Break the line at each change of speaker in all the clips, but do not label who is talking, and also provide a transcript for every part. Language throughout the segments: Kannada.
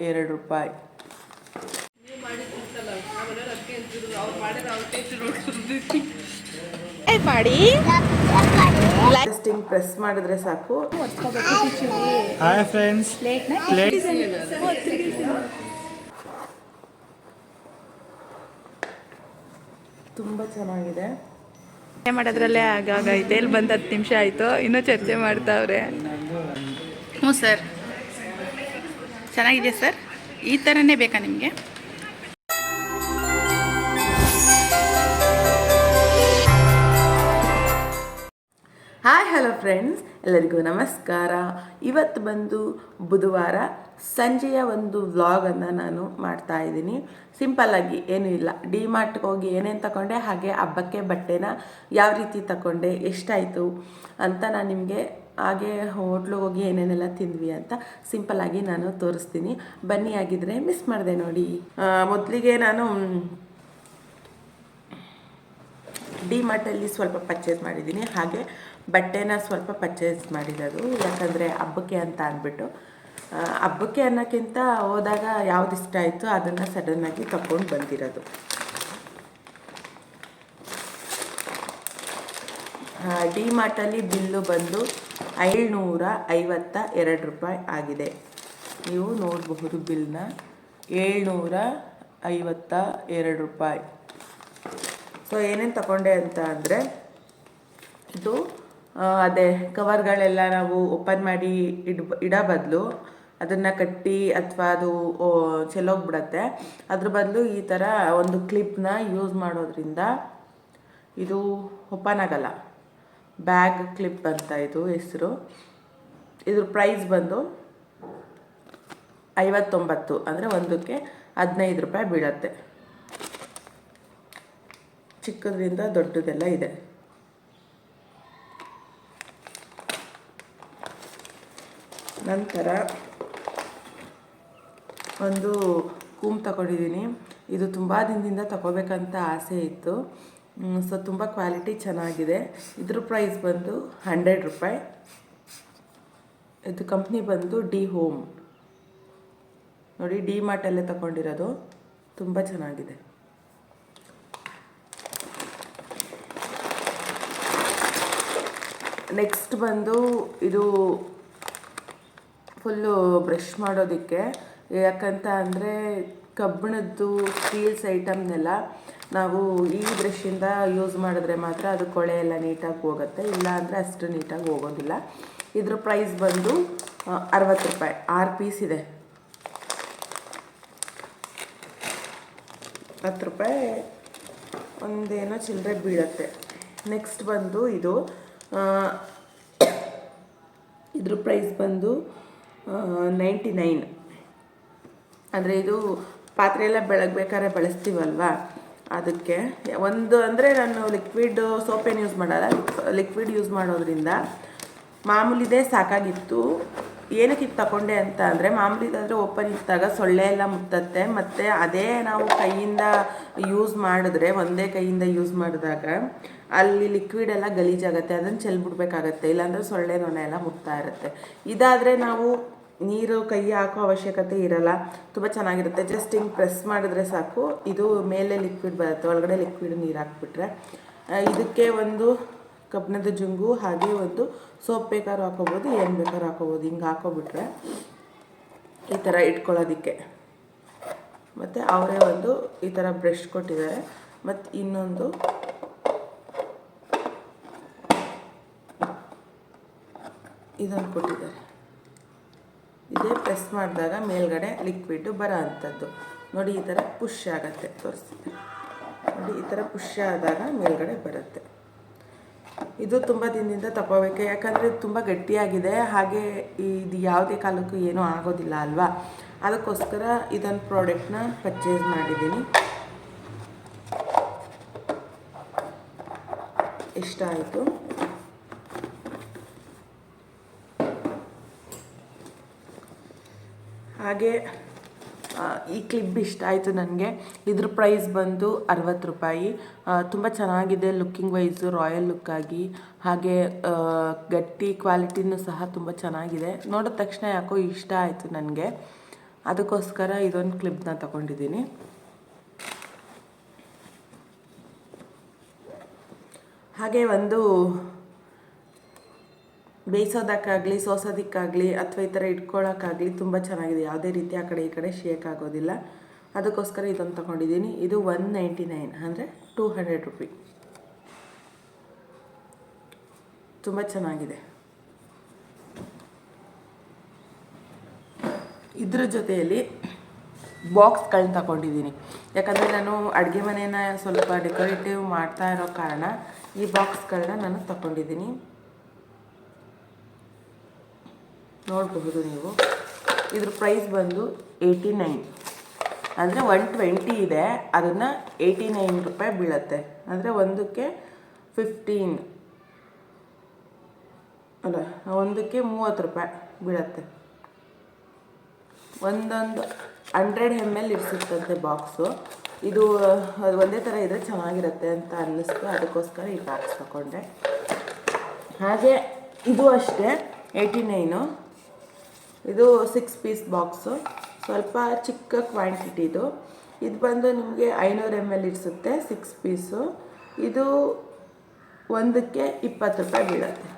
ಎರಡು ರೂಪಾಯಿ.
ಮಾಡಿ.
ಲಾಸ್ಟಿಂಗ್ ಪ್ರೆಸ್ ಮಾಡಿದ್ರೆ ಸಾಕು.
ಹಾಯ್ ಫ್ರೆಂಡ್ಸ್
ತುಂಬ ಚೆನ್ನಾಗಿದೆ.
ಮಾಡೋದ್ರಲ್ಲೇ ಆಗಾಗೈತೆ ಇಲ್ಲಿ ಬಂದು ಹತ್ತು ನಿಮಿಷ ಆಯಿತು. ಇನ್ನೂ ಚರ್ಚೆ ಮಾಡ್ತಾವ್ರೆ. ಹ್ಞೂ ಸರ್. ಚೆನ್ನಾಗಿದೆ ಸರ್. ಈ ಥರನೇ ಬೇಕಾ ನಿಮಗೆ?
Hi, hello friends. ಎಲ್ಲರಿಗೂ ನಮಸ್ಕಾರ. ಇವತ್ತು ಬಂದು ಬುಧವಾರ ಸಂಜೆಯ ಒಂದು ವ್ಲಾಗನ್ನು ನಾನು ಮಾಡ್ತಾ ಇದ್ದೀನಿ. ಸಿಂಪಲ್ಲಾಗಿ ಏನೂ ಇಲ್ಲ. ಡಿ ಮಾರ್ಟ್ಗೆ ಹೋಗಿ ಏನೇನು ತಗೊಂಡೆ ಹಾಗೆ ಹಬ್ಬಕ್ಕೆ ಬಟ್ಟೆನ ಯಾವ ರೀತಿ ತಗೊಂಡೆ ಎಷ್ಟಾಯಿತು ಅಂತ ನಾನು ನಿಮಗೆ ಹಾಗೆ ಹೋಟ್ಲಿಗೆ ಹೋಗಿ ಏನೇನೆಲ್ಲ ತಿಂದ್ವಿ ಅಂತ ಸಿಂಪಲ್ಲಾಗಿ ನಾನು ತೋರಿಸ್ತೀನಿ. ಬನ್ನಿ ಆಗಿದ್ರೆ ಮಿಸ್ ಮಾಡಿದೆ ನೋಡಿ. ಮೊದಲಿಗೆ ನಾನು ಡಿ ಮಾರ್ಟಲ್ಲಿ ಸ್ವಲ್ಪ ಪರ್ಚೇಸ್ ಮಾಡಿದ್ದೀನಿ. ಹಾಗೆ ಬಟ್ಟೆನ ಸ್ವಲ್ಪ ಪರ್ಚೇಸ್ ಮಾಡಿರೋದು. ಯಾಕಂದರೆ ಹಬ್ಬಕ್ಕೆ ಅಂತ ಅಂದ್ಬಿಟ್ಟು. ಹಬ್ಬಕ್ಕೆ ಅನ್ನೋಕ್ಕಿಂತ ಹೋದಾಗ ಯಾವ್ದು ಇಷ್ಟ ಆಯಿತು ಅದನ್ನು ಸಡನ್ನಾಗಿ ತಗೊಂಡು ಬಂದಿರೋದು. ಡಿ ಮಾರ್ಟಲ್ಲಿ ಬಿಲ್ಲು ಬಂದು ಐನೂರ ಐವತ್ತ ಎರಡು ರೂಪಾಯಿ ಆಗಿದೆ. ನೀವು ನೋಡಬಹುದು ಬಿಲ್ನ ಏಳ್ನೂರ ಐವತ್ತ ಎರಡು ರೂಪಾಯಿ. ಸೊ ಏನೇನು ತಗೊಂಡೆ ಅಂತ ಅಂದರೆ, ಇದು ಅದೇ, ಕವರ್ಗಳೆಲ್ಲ ನಾವು ಓಪನ್ ಮಾಡಿ ಇಡ್, ಇಡೋ ಬದಲು ಅದನ್ನು ಕಟ್ಟಿ ಅಥವಾ ಅದು ಚೆಲ್ಲೋಗ್ಬಿಡತ್ತೆ. ಅದ್ರ ಬದಲು ಈ ಥರ ಒಂದು ಕ್ಲಿಪ್ನ ಯೂಸ್ ಮಾಡೋದ್ರಿಂದ ಇದು ಓಪನ್ ಆಗಲ್ಲ. ಬ್ಯಾಗ್, ಕ್ಲಿಪ್ ಅಂತ ಇದು ಹೆಸರು. ಇದ್ರ ಪ್ರೈಸ್ ಬಂದು ಐವತ್ತೊಂಬತ್ತು ಅಂದರೆ ಒಂದಕ್ಕೆ ಹದಿನೈದು ರೂಪಾಯಿ ಬೀಳತ್ತೆ. ಚಿಕ್ಕದ್ರಿಂದ ದೊಡ್ಡದೆಲ್ಲ ಇದೆ. ನಂತರ ಒಂದು ಕೂಮ್ ತಗೊಂಡಿದ್ದೀನಿ. ಇದು ತುಂಬ ದಿನದಿಂದ ತಗೋಬೇಕಂತ ಆಸೆ ಇತ್ತು. ಸೊ ತುಂಬ ಕ್ವಾಲಿಟಿ ಚೆನ್ನಾಗಿದೆ. ಇದ್ರ ಪ್ರೈಸ್ ಬಂದು ಹಂಡ್ರೆಡ್ ರೂಪಾಯಿ. ಇದು ಕಂಪ್ನಿ ಬಂದು ಡಿ ಹೋಮ್ ನೋಡಿ ಡಿ ಮಾರ್ಟಲ್ಲೇ ತಗೊಂಡಿರೋದು. ತುಂಬ ಚೆನ್ನಾಗಿದೆ. ನೆಕ್ಸ್ಟ್ ಬಂದು ಇದು ಫುಲ್ಲು ಬ್ರಷ್ ಮಾಡೋದಕ್ಕೆ. ಯಾಕಂತ ಅಂದರೆ ಕಬ್ಬಿಣದ್ದು ಸ್ಟೀಲ್ಸ್ ಐಟಮ್ನೆಲ್ಲ ನಾವು ಈ ಬ್ರಷಿಂದ ಯೂಸ್ ಮಾಡಿದ್ರೆ ಮಾತ್ರ ಅದು ಕೊಳೆ ಎಲ್ಲ ನೀಟಾಗಿ ಹೋಗುತ್ತೆ. ಇಲ್ಲ ಅಂದರೆ ಅಷ್ಟು ನೀಟಾಗಿ ಹೋಗೋದಿಲ್ಲ. ಇದ್ರ ಪ್ರೈಸ್ ಬಂದು ಅರವತ್ತು ರೂಪಾಯಿ. ಆರು ಪೀಸ್ ಇದೆ. ಹತ್ತು ರೂಪಾಯಿ. ಒಂದೇನೋ ಚಿಲ್ಲರೆ ಬೀಳತ್ತೆ. ನೆಕ್ಸ್ಟ್ ಬಂದು ಇದು ಇದ್ರ ಪ್ರೈಸ್ ಬಂದು ನೈಂಟಿ ನೈನ್ ಅಂದರೆ ಇದು ಪಾತ್ರೆ ಎಲ್ಲ ಬೆಳಗ್ಬೇಕಾದ್ರೆ ಬಳಸ್ತೀವಲ್ವಾ? ಅದಕ್ಕೆ ಒಂದು ಅಂದರೆ ನಾನು ಲಿಕ್ವಿಡ್ ಸೋಪೇನು ಯೂಸ್ ಮಾಡಲ್ಲ ಲಿಕ್ವಿಡ್ ಯೂಸ್ ಮಾಡೋದ್ರಿಂದ ಮಾಮೂಲಿದೆ ಸಾಕಾಗಿತ್ತು. ಏನಕ್ಕೆ ಇದು ತಗೊಂಡೆ ಅಂತ ಅಂದರೆ ಮಾಮೂಲಿದಾದರೆ ಓಪನ್ ಇದ್ದಾಗ ಸೊಳ್ಳೆ ಎಲ್ಲ ಮುತ್ತತ್ತೆ. ಮತ್ತು ಅದೇ ನಾವು ಕೈಯಿಂದ ಯೂಸ್ ಮಾಡಿದ್ರೆ, ಒಂದೇ ಕೈಯಿಂದ ಯೂಸ್ ಮಾಡಿದಾಗ ಅಲ್ಲಿ ಲಿಕ್ವಿಡ್ ಎಲ್ಲ ಗಲೀಜಾಗತ್ತೆ, ಅದನ್ನು ಚೆಲ್ಬಿಡ್ಬೇಕಾಗತ್ತೆ. ಇಲ್ಲಾಂದರೆ ಸೊಳ್ಳೆ ನೊಣ ಎಲ್ಲ ಮುತ್ತಾ ಇರುತ್ತೆ. ಇದಾದರೆ ನಾವು ನೀರು ಕೈ ಹಾಕೋ ಅವಶ್ಯಕತೆ ಇರಲ್ಲ. ತುಂಬ ಚೆನ್ನಾಗಿರುತ್ತೆ. ಜಸ್ಟ್ ಹಿಂಗೆ ಪ್ರೆಸ್ ಮಾಡಿದ್ರೆ ಸಾಕು. ಇದು ಮೇಲೆ ಲಿಕ್ವಿಡ್ ಬರುತ್ತೆ. ಒಳಗಡೆ ಲಿಕ್ವಿಡ್ ನೀರು ಹಾಕ್ಬಿಟ್ರೆ. ಇದಕ್ಕೆ ಒಂದು ಕಬ್ಬಿಣದ ಜುಂಗು, ಹಾಗೆ ಒಂದು ಸೋಪ್ ಬೇಕಾದ್ರೂ ಹಾಕೋಬೋದು, ಏನು ಬೇಕಾದ್ರೂ ಹಾಕೋಬೋದು. ಹಿಂಗೆ ಹಾಕೋಬಿಟ್ರೆ ಈ ಥರ ಇಟ್ಕೊಳ್ಳೋದಕ್ಕೆ. ಮತ್ತು ಅವರೇ ಒಂದು ಈ ಥರ ಬ್ರಷ್ ಕೊಟ್ಟಿದ್ದಾರೆ. ಮತ್ತು ಇನ್ನೊಂದು ಇದನ್ನು ಕೊಟ್ಟಿದ್ದಾರೆ. ಇದೇ ಪ್ರೆಸ್ ಮಾಡಿದಾಗ ಮೇಲ್ಗಡೆ ಲಿಕ್ವಿಡ್ ಬರೋ ಅಂಥದ್ದು. ನೋಡಿ ಈ ಥರ ಪುಷ್ ಆಗುತ್ತೆ, ತೋರಿಸ್ತೀನಿ. ನೋಡಿ ಈ ಥರ ಪುಷ್ ಆದಾಗ ಮೇಲ್ಗಡೆ ಬರುತ್ತೆ. ಇದು ತುಂಬ ದಿನದಿಂದ ತಗೋಬೇಕು ಯಾಕಂದರೆ ತುಂಬ ಗಟ್ಟಿಯಾಗಿದೆ. ಹಾಗೆ ಇದು ಯಾವುದೇ ಕಾಲಕ್ಕೂ ಏನೂ ಆಗೋದಿಲ್ಲ ಅಲ್ವಾ? ಅದಕ್ಕೋಸ್ಕರ ಇದನ್ನು ಪ್ರಾಡಕ್ಟ್ನ ಪರ್ಚೇಸ್ ಮಾಡಿದ್ದೀನಿ. ಇಷ್ಟ ಆಯಿತು ಹಾಗೆ ಈ ಕ್ಲಿಪ್ ಇಷ್ಟ ಆಯಿತು ನನಗೆ. ಇದ್ರ ಪ್ರೈಸ್ ಬಂದು ಅರವತ್ತು ರೂಪಾಯಿ. ತುಂಬ ಚೆನ್ನಾಗಿದೆ ಲುಕ್ಕಿಂಗ್ ವೈಸು ರಾಯಲ್ ಲುಕ್ಕಾಗಿ ಹಾಗೆ ಗಟ್ಟಿ ಕ್ವಾಲಿಟಿನೂ ಸಹ ತುಂಬ ಚೆನ್ನಾಗಿದೆ. ನೋಡಿದ ತಕ್ಷಣ ಯಾಕೋ ಇಷ್ಟ ಆಯಿತು ನನಗೆ. ಅದಕ್ಕೋಸ್ಕರ ಇದೊಂದು ಕ್ಲಿಪ್ನ ತಗೊಂಡಿದ್ದೀನಿ. ಹಾಗೆ ಒಂದು ಬೇಯಿಸೋದಕ್ಕಾಗಲಿ, ಸೋಸೋದಕ್ಕಾಗಲಿ ಅಥವಾ ಈ ಥರ ಇಟ್ಕೊಳ್ಳೋಕ್ಕಾಗಲಿ ತುಂಬ ಚೆನ್ನಾಗಿದೆ. ಯಾವುದೇ ರೀತಿ ಆ ಕಡೆ ಈ ಕಡೆ ಶೇಕ್ ಆಗೋದಿಲ್ಲ. ಅದಕ್ಕೋಸ್ಕರ ಇದೊಂದು ತೊಗೊಂಡಿದ್ದೀನಿ. ಇದು ಒನ್ ನೈಂಟಿ ನೈನ್ ಅಂದರೆ ಟೂ ಹಂಡ್ರೆಡ್ ರುಪಿ. ತುಂಬ ಚೆನ್ನಾಗಿದೆ. ಇದ್ರ ಜೊತೆಯಲ್ಲಿ ಬಾಕ್ಸ್ಗಳನ್ನ ತಗೊಂಡಿದ್ದೀನಿ. ಯಾಕಂದರೆ ನಾನು ಅಡುಗೆ ಮನೆಯನ್ನು ಸ್ವಲ್ಪ ಡೆಕೋರೇಟಿವ್ ಮಾಡ್ತಾ ಇರೋ ಕಾರಣ ಈ ಬಾಕ್ಸ್ಗಳನ್ನ ನಾನು ತಗೊಂಡಿದ್ದೀನಿ. ನೋಡಬಹುದು ನೀವು. ಇದ್ರ ಪ್ರೈಸ್ ಬಂದು ಏಯ್ಟಿ ನೈನ್ ಅಂದರೆ ಒನ್ ಟ್ವೆಂಟಿ ಇದೆ. ಅದನ್ನು ಏಯ್ಟಿ ನೈನ್ ರೂಪಾಯಿ ಬೀಳತ್ತೆ. ಅಂದರೆ ಒಂದಕ್ಕೆ ಫಿಫ್ಟೀನ್ ಅಲ್ಲ, ಒಂದಕ್ಕೆ ಮೂವತ್ತು ರೂಪಾಯಿ ಬೀಳತ್ತೆ. ಒಂದೊಂದು ಹಂಡ್ರೆಡ್ ಎಂ ಎಲ್ ಇರಿಸುತ್ತಂತೆ ಬಾಕ್ಸು ಇದು, ಅದು ಒಂದೇ ಥರ ಇದ್ರೆ ಚೆನ್ನಾಗಿರುತ್ತೆ ಅಂತ ಅನ್ನಿಸ್ತು. ಅದಕ್ಕೋಸ್ಕರ ಈ ಬಾಕ್ಸ್ ತಗೊಂಡೆ ಹಾಗೆ, ಇದು ಅಷ್ಟೇ ಏಯ್ಟಿ ನೈನು ಇದು ಸಿಕ್ಸ್ ಪೀಸ್ ಬಾಕ್ಸು ಸ್ವಲ್ಪ ಚಿಕ್ಕ ಕ್ವಾಂಟಿಟಿದು ಇದು. ಬಂದು ನಿಮಗೆ ಐನೂರು ಎಂ ಎಲ್ ಇರಿಸುತ್ತೆ ಸಿಕ್ಸ್ ಪೀಸು ಇದು ಒಂದಕ್ಕೆ ಇಪ್ಪತ್ತು ರೂಪಾಯಿ ಬೀಳುತ್ತೆ.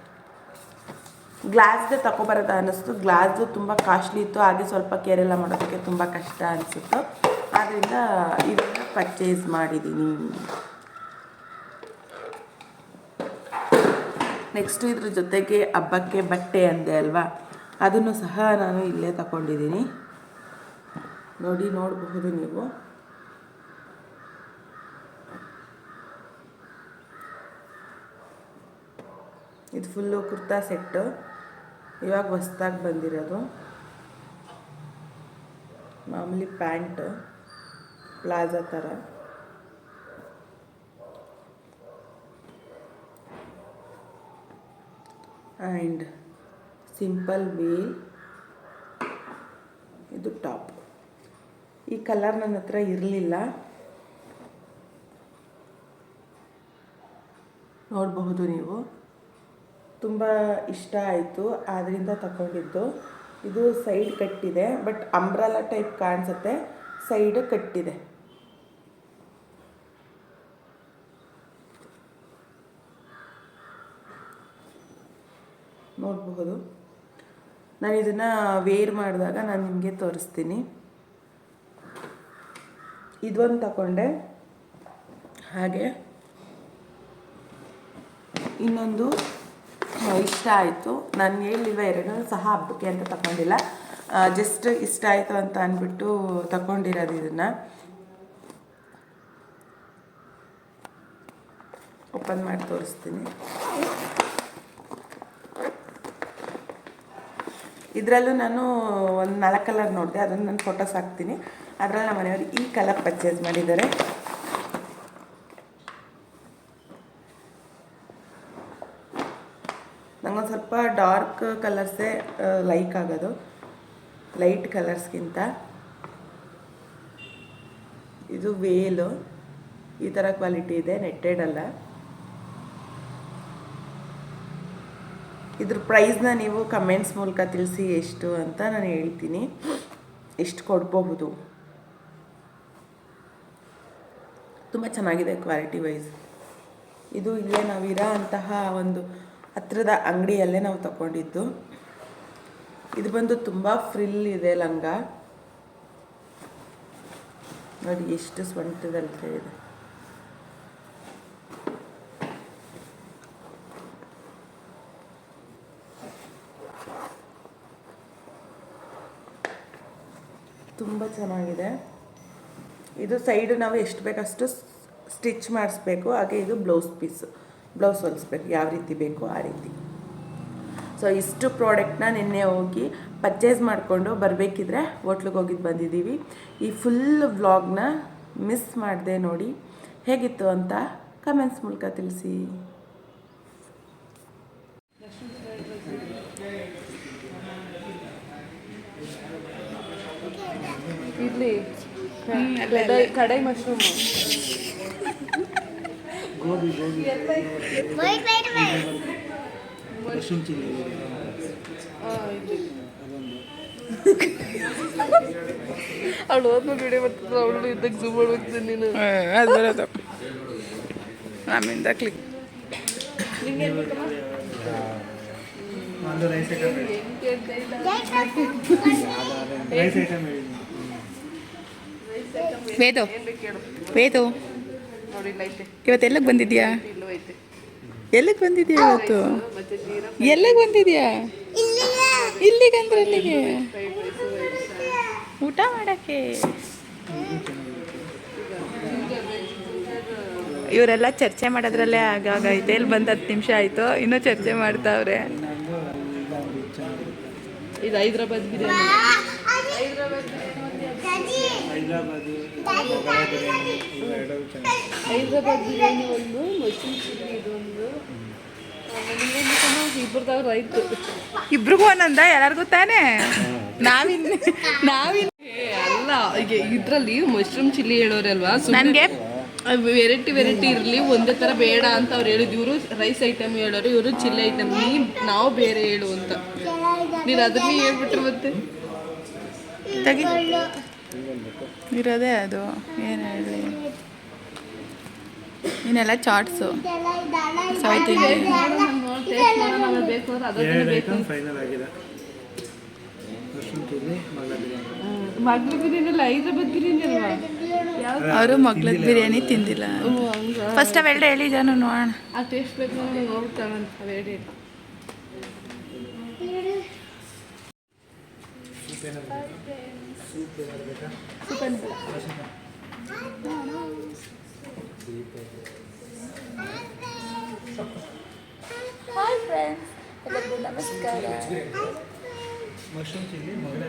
ಗ್ಲಾಸ್ದೇ ತಗೊಬರೋದು ಅನ್ನಿಸ್ತು. ಗ್ಲಾಸು ತುಂಬ ಕಾಸ್ಟ್ಲಿ ಇತ್ತು. ಹಾಗೆ ಸ್ವಲ್ಪ ಕೇರೆಲ್ಲ ಮಾಡೋದಕ್ಕೆ ತುಂಬ ಕಷ್ಟ ಅನಿಸುತ್ತೆ. ಆದ್ದರಿಂದ ಇದನ್ನು ಪರ್ಚೇಸ್ ಮಾಡಿದ್ದೀನಿ ನೆಕ್ಸ್ಟು ಇದ್ರ ಜೊತೆಗೆ ಹಬ್ಬಕ್ಕೆ ಬಟ್ಟೆ ಅಂದೆ ಅಲ್ವಾ? ಅದನ್ನು ಸಹ ನಾನು ಇಲ್ಲೇ ತಗೊಂಡಿದ್ದೀನಿ. ನೋಡಿ, ನೋಡಬಹುದು ನೀವು. ಇದು ಫುಲ್ಲು ಕುರ್ತಾ ಸೆಟ್ಟು. ಇವಾಗ ಹೊಸ್ದಾಗಿ ಬಂದಿರೋದು. ಮಾಮೂಲಿ ಪ್ಯಾಂಟ್, ಪ್ಲಾಜಾ ಥರ. ಆ್ಯಂಡ್ ಸಿಂಪಲ್ ವೇಲ್ ಇದು ಟಾಪ್. ಈ ಕಲರ್ ನನ್ನ ಹತ್ರ ಇರಲಿಲ್ಲ. ನೋಡಬಹುದು ನೀವು. ತುಂಬ ಇಷ್ಟ ಆಯಿತು ಆದ್ದರಿಂದ ತಗೊಂಡಿದ್ದು. ಇದು ಸೈಡ್ ಕಟ್ಟಿದೆ, ಬಟ್ ಅಂಬ್ರಲ್ಲ ಟೈಪ್ ಕಾಣಿಸುತ್ತೆ. ಸೈಡ್ ಕಟ್ಟಿದೆ ನೋಡಬಹುದು ನಾನು ಇದನ್ನು ವೇರ್ ಮಾಡಿದಾಗ ನಾನು ನಿಮಗೆ ತೋರಿಸ್ತೀನಿ. ಇದೊಂದು ತಗೊಂಡೆ ಹಾಗೆ. ಇನ್ನೊಂದು ಇಷ್ಟ ಆಯಿತು. ನಾನು ಹೇಳಿಲ್ವ ಎರಡೂ ಸಹ ಹಬ್ಬಕ್ಕೆ ಅಂತ ತಗೊಂಡಿಲ್ಲ ಜಸ್ಟ್ ಇಷ್ಟ ಆಯಿತು ಅಂತ ಅಂದ್ಬಿಟ್ಟು ತಗೊಂಡಿರೋದು ಇದನ್ನು. ಓಪನ್ ಮಾಡಿ ತೋರಿಸ್ತೀನಿ. ಇದರಲ್ಲೂ ನಾನು ಒಂದು ನಾಲ್ಕು ಕಲರ್ ನೋಡಿದೆ, ಅದನ್ನು ನಾನು ಫೋಟೋಸ್ ಹಾಕ್ತೀನಿ. ಅದರಲ್ಲಿ ನಮ್ಮ ಮನೆಯವರು ಈ ಕಲರ್ ಪರ್ಚೇಸ್ ಮಾಡಿದ್ದಾರೆ. ನಂಗೊಂದು ಸ್ವಲ್ಪ ಡಾರ್ಕ್ ಕಲರ್ಸೇ ಲೈಕ್ ಆಗೋದು. ಲೈಟ್ ಕಲರ್ಸ್ಗಿಂತ ಇದು ವೇಲು ಈ ಥರ ಕ್ವಾಲಿಟಿ ಇದೆ ನೆಟ್ಟೆಡ್ ಇದ್ರ ಪ್ರೈಸ್ನ ನೀವು ಕಮೆಂಟ್ಸ್ ಮೂಲಕ ತಿಳಿಸಿ ಎಷ್ಟು ಅಂತ ನಾನು ಹೇಳ್ತೀನಿ. ಎಷ್ಟು ಕೊಡಬಹುದು? ತುಂಬ ಚೆನ್ನಾಗಿದೆ ಕ್ವಾಲಿಟಿ ವೈಸ್ ಇದು ಇಲ್ಲೇ ನಾವಿರೋ ಅಂತಹ ಒಂದು ಹತ್ತಿರದ ಅಂಗಡಿಯಲ್ಲೇ ನಾವು ತಗೊಂಡಿದ್ದು. ಇದು ಬಂದು ತುಂಬ ಫ್ರಿಲ್ ಇದೆ ಲಂಗ. ನೋಡಿ ಎಷ್ಟು ಸ್ವಂಟದಲ್ಲಿ ಇದೆ. ತುಂಬ ಚೆನ್ನಾಗಿದೆ. ಇದು ಸೈಡು ನಾವು ಎಷ್ಟು ಬೇಕಷ್ಟು ಸ್ಟಿಚ್ ಮಾಡಿಸ್ಬೇಕು. ಹಾಗೆ ಇದು ಬ್ಲೌಸ್ ಪೀಸ್, ಬ್ಲೌಸ್ ಹೊಲಿಸ್ಬೇಕು. ಯಾವ ರೀತಿ ಬೇಕು ಆ ರೀತಿ. ಸೊ ಇಷ್ಟು ಪ್ರಾಡಕ್ಟ್ನ ನಿನ್ನೆ ಹೋಗಿ ಪರ್ಚೇಸ್ ಮಾಡಿಕೊಂಡು ಬರಬೇಕಿದ್ರೆ ಹೋಟ್ಲಿಗೆ ಹೋಗಿದ್ದು ಬಂದಿದ್ದೀವಿ. ಈ ಫುಲ್ ವ್ಲಾಗ್ನ ಮಿಸ್ ಮಾಡಿದೆ ನೋಡಿ. ಹೇಗಿತ್ತು ಅಂತ ಕಮೆಂಟ್ಸ್ ಮೂಲಕ ತಿಳಿಸಿ.
Kadai kadai mushroom
gobi gobi. Mushroom chilli.
ಅವಳು ಹೋದ್ಮೇಲೆ ವಿಡಿಯೋ ಬರ್ತದೆ ಅವಳು ಇದ್ದಾಗ ಜೂಮ್ ಮಾಡ್ಬೇಕು ನೀನು.
ಅದು ಬರೋದು. ಆಮೇಲಿಂದ ಕ್ಲಿಕ್
ಒಂದು ರೈಸ್ ಐಟಮ್ ರೈಸ್ ಐಟಮ್ ಹೇಳಿ.
ವೇದು. ವೇದು.
ನೋಡಿ ಇಲ್ಲ
ಇವತ್ತು ಎಲ್ಲಿಗೆ ಬಂದಿದ್ಯಾ? ಎಲ್ಲಿಗೆ ಬಂದಿದ್ಯಾ ಇವತ್ತು? ಎಲ್ಲಿಗೆ ಬಂದಿದ್ಯಾ? ಇಲ್ಲಿಗೆ ಅಂದ್ರೆ ಎಲ್ಲಿಗೆ ಊಟ ಮಾಡಕ್ಕೆ? ಇವರೆಲ್ಲ ಚರ್ಚೆ ಮಾಡೋದ್ರಲ್ಲೇ ಆಗಾಗ ಐತೆ ಇಲ್ಲಿ ಬಂದು ಹತ್ತು ನಿಮಿಷ ಆಯಿತು? ಇನ್ನೂ ಚರ್ಚೆ ಮಾಡ್ತಾವ್ರೆ.
ಇದು ಹೈದ್ರಾಬಾದ್ ಬಿರಿಯಾನಿ.
ಹೈದ್ರಾಬಾದು ಬಿರಿಯಾನಿ ಇವೆರಡೂ
ಹೈದ್ರಾಬಾದ್ ಬಿರಿಯಾನಿ ಒಂದು ಮಶ್ರೂಮ್ ಚಿಲ್ಲಿ ಇದೊಂದು ಇಬ್ಬರದಾಗ ರೈತು
ಇಬ್ರಿಗೂ ಒಂದೊಂದ? ಎಲ್ಲರಿಗೂ ತಾನೇ? ನಾವಿನ್ ನಾವಿನ್
ಅಲ್ಲ ಈಗ ಇದರಲ್ಲಿ ಮಶ್ರೂಮ್ ಚಿಲ್ಲಿ ಹೇಳೋರಲ್ವಾ?
ನನಗೆ?
ವೆರೈಟಿ ವೆರೈಟಿ ಇರಲಿ ಒಂದೇ ಥರ ಬೇಡ ಅಂತ ಅವ್ರು ಹೇಳಿದ್ರು ಇವರು ರೈಸ್ ಐಟಮ್ ಹೇಳೋರು ಇವರು ಚಿಲ್ಲಿ ಐಟಮ್. ನೀ ನಾವು ಬೇರೆ ಹೇಳು ಅಂತ. ನೀನು ಅದನ್ನೇ ಹೇಳ್ಬಿಟ್ರು ಮತ್ತೆ.
ತೆಗಿ. ಇರೋದೇ ಅದು. ಏನು ಹೇಳಿ? ಇನ್ನೆಲ್ಲ ಚಾಟ್ಸು ಸೌತ್ ಇಂಡಿಯನ್
ಟೇಸ್ಟ್ ಮಾಡೋಣ ಆಮೇಲೆ ಬೇಕು ಅಂದ್ರೆ ಅದನ್ನೇ
ಎರಡು
ಬೇಕು
ಫೈನಲ್ ಆಗಿದೆ ಮಶ್ರೂಮ್ ಬಿರಿಯಾನಿ
ಮಗ್ಳು ಬಿರಿಯಾನಿ ಅಲ್ಲ ಹೈದ್ರಾಬಾದ್ ಬಿರಿಯಾನಿ ಅಲ್ವಾ?
ಅವರು ಮಗ್ಳದ ಬಿರಿಯಾನಿ ತಿಂದಿಲ್ಲ. ಫಸ್ಟ್ ಅವೆರಡು ಹೇಳಿ ಜಾನು ನೋಡೋಣ.
ಆ ಟೇಸ್ಟ್
ಮಶ್ರೂಮ್ ಚಿಲ್ಲಿ ಮಗಳ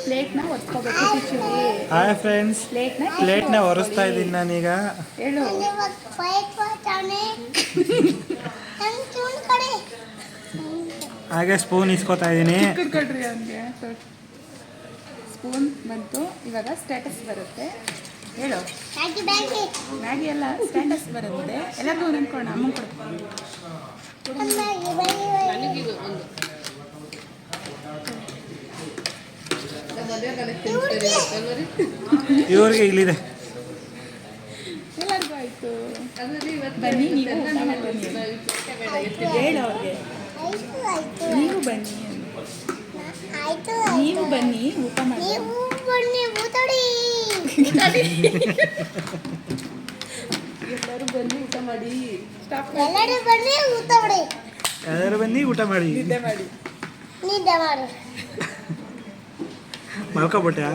ಪ್ಲೇಟ್ನ ಒತ್ಕೋಬೇಕು ಟಿಶ್ಯೂಗೆ
ಹಾಯ್ ಫ್ರೆಂಡ್ಸ್
ಪ್ಲೇಟ್ನ
ಪ್ಲೇಟ್ನ ಒರೆಸ್ತಾ ಇದ್ದೀನಿ ನಾನೀಗ.
ಹೇಳು.
ಹಾಗೆ ಸ್ಪೂನ್ ಇಸ್ಕೊತಾ ಇದ್ದೀನಿ
ಕೊಡ್ರಿ ಅವನಿಗೆ ಸ್ಪೂನ್ ಬಂತು. ಇವಾಗ ಸ್ಟೇಟಸ್ ಬರುತ್ತೆ. ಹೇಳು. ಮ್ಯಾಗಿ ಎಲ್ಲ ಸ್ಟೇಟಸ್ ಬರುತ್ತೆ. ಎಲ್ಲರಿಗೂ ಅನ್ಕೋಣ ಅಮ್ಮ
ಕೊಡ್ತೀನಿ
ಇವ್ರಿಗೆ ಇಲ್ಲಿದೆ
ಎಲ್ಲರಿಗೂ ಆಯಿತು
ಅದ್ರಲ್ಲಿ ಇವತ್ತು
ಬನ್ನಿ ನೀವು ಊಟ ಮಾಡಿ ಬನ್ನಿ
ಬೇಡ ಎತ್ತಿ
ಹೇಳು ಅವ್ರಿಗೆ ನೀವು ಬನ್ನಿ ನೀವು ಬನ್ನಿ ಊಟ ಮಾಡಿ
ಎಲ್ಲರೂ ಬನ್ನಿ ಊಟ ಮಾಡಿ
ಎಲ್ಲರೂ ಬನ್ನಿ ಊಟ ಮಾಡಿ
ಯಾರು ಬನ್ನಿ ಊಟ ಮಾಡಿ
ನಿದ್ದೆ ಮಾಡಿ
ನಿದ್ದೆ ಮಾಡು
ಮಲ್ಕೊಬಿಟ್ಟೆ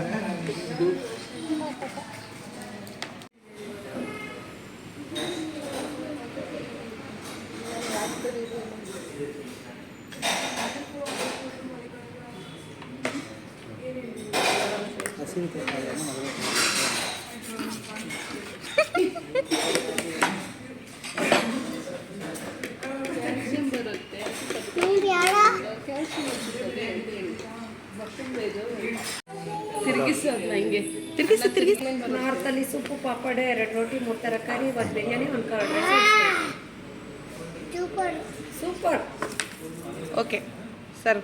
ನೀನು ಯಾರ
ತಿರುಗಿಸು ಅದನ್ನ ಹಿಂಗೆ
ತಿರ್ಗಿಸಿ ತಿರ್ಗಿಸಿ.
ನಾರ್ತಲ್ಲಿ ಸೊಪ್ಪು ಪಾಪಡೆ ಎರಡು ರೋಟಿ ಮೂರು ತರಕಾರಿ ಒಂದು ಬಿರಿಯಾನಿ ಒಂದು curd
super.
Super.
Okay sir.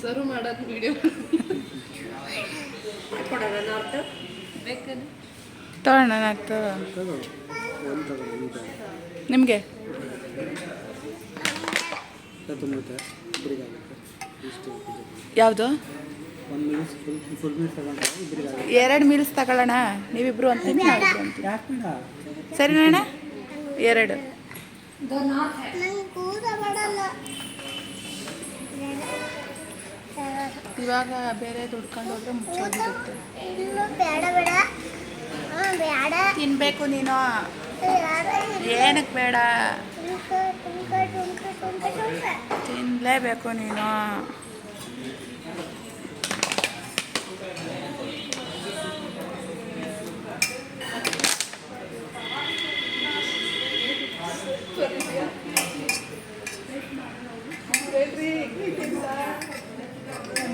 Serve ಮಾಡೋದು ವಿಡಿಯೋ
ಕೊಡೋಣ ನಾರ್ತ್?
ಬೇಕಾದ್ರೆ
ತಗೋಣ ನಿಮಗೆ? ಯಾವುದು? ಎರಡು ಮೀಲ್ಸ್ ತಗೊಳ್ಳೋಣ? ನೀವಿಬ್ರು ಅಂತೀನಿ ಸರಿ ಅಣ್ಣ ಎರಡು. ಇವಾಗ ಬೇರೆ ದುಡ್ಕೊಂಡು ಹೋದ್ರೆ ಮುಚ್ಚೋಗಿರುತ್ತೆ
ಇನ್ನು ಬೇಡ ಬೇಡ. ಹಾಂ ಬೇಡ.
ತಿನ್ಬೇಕು ನೀನು.
ಬೇಡ
ಏನಕ್ಕೆ ಬೇಡ? ತಿನ್ನಲೇಬೇಕು ನೀನು.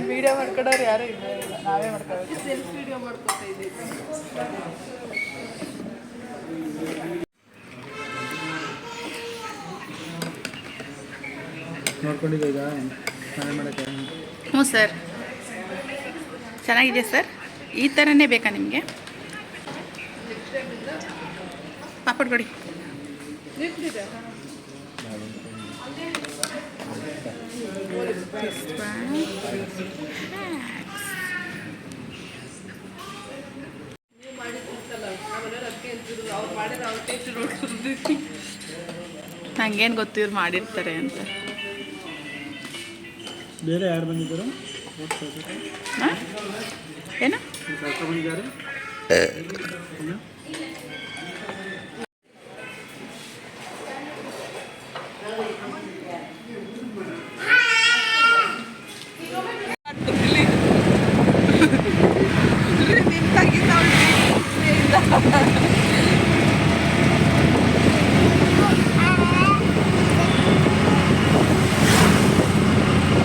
ವಿಡಿಯೋ ಮಾಡ್ಕೊಡೋರು ಯಾರು ಇಲ್ಲ ನಾವೇ ಮಾಡ್ಕೋಬೇಕು.
ಸೆಲ್ಫ್ ವಿಡಿಯೋ ಮಾಡ್ಕೊತಾ ಇದ್ದೀವಿ.
ನೋಡ್ಕೊಂಡಿದ್ದೆ ಈಗ.
ಹ್ಞೂ ಸರ್. ಚೆನ್ನಾಗಿದೆ ಸರ್? ಈ ಥರನೇ ಬೇಕಾ ನಿಮಗೆ? ಪಾಪಡ್ ಕೊಡಿ. ಹಂಗೇನು one. ನಂಗೇನು ಗೊತ್ತು ಇವ್ರು ಮಾಡಿರ್ತಾರೆ ಅಂತ.
ಬೇರೆ ಯಾರು ಬಂದಿದ್ದರು?
ಏನು
ಕರ್ಕೊಂಡು ಬಂದಿದ್ದಾರೆ ಇನ್ನು?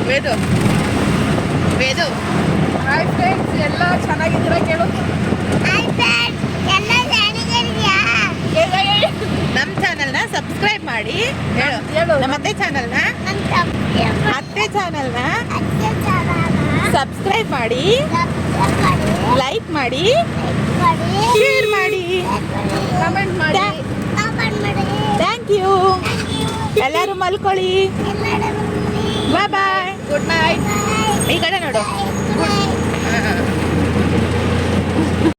ವೇದು ವೇದು ಹಾಯ್ ಫ್ರೆಂಡ್ಸ್ ಎಲ್ಲ ಚೆನ್ನಾಗಿದ್ದೀರಾ ಕೇಳು
ಎಲ್ಲ ಚೆನ್ನಾಗಿದ್ಯಾ
ನಮ್ಮ ಚಾನಲ್ನ ಸಬ್ಸ್ಕ್ರೈಬ್ ಮಾಡಿ ಹೇಳು ನಮ್ಮ ಅತ್ತೆ ಚಾನಲ್ನ
ನಮ್ಮ ತಪ್ಪು
ಅತ್ತೆ ಚಾನಲ್ನ ಸಬ್ಸ್ಕ್ರೈಬ್ ಮಾಡಿ ಲೈಕ್ ಮಾಡಿ ಶೇರ್ ಮಾಡಿ ಕಮೆಂಟ್ ಮಾಡಿ ಥ್ಯಾಂಕ್ ಯು ಎಲ್ಲರೂ ಮಲ್ಕೊಳ್ಳಿ. ಬಾಯ್ ಬಾಯ್ ಗುಡ್ ನೈಟ್ ಈ ಕಡೆ ನೋಡು.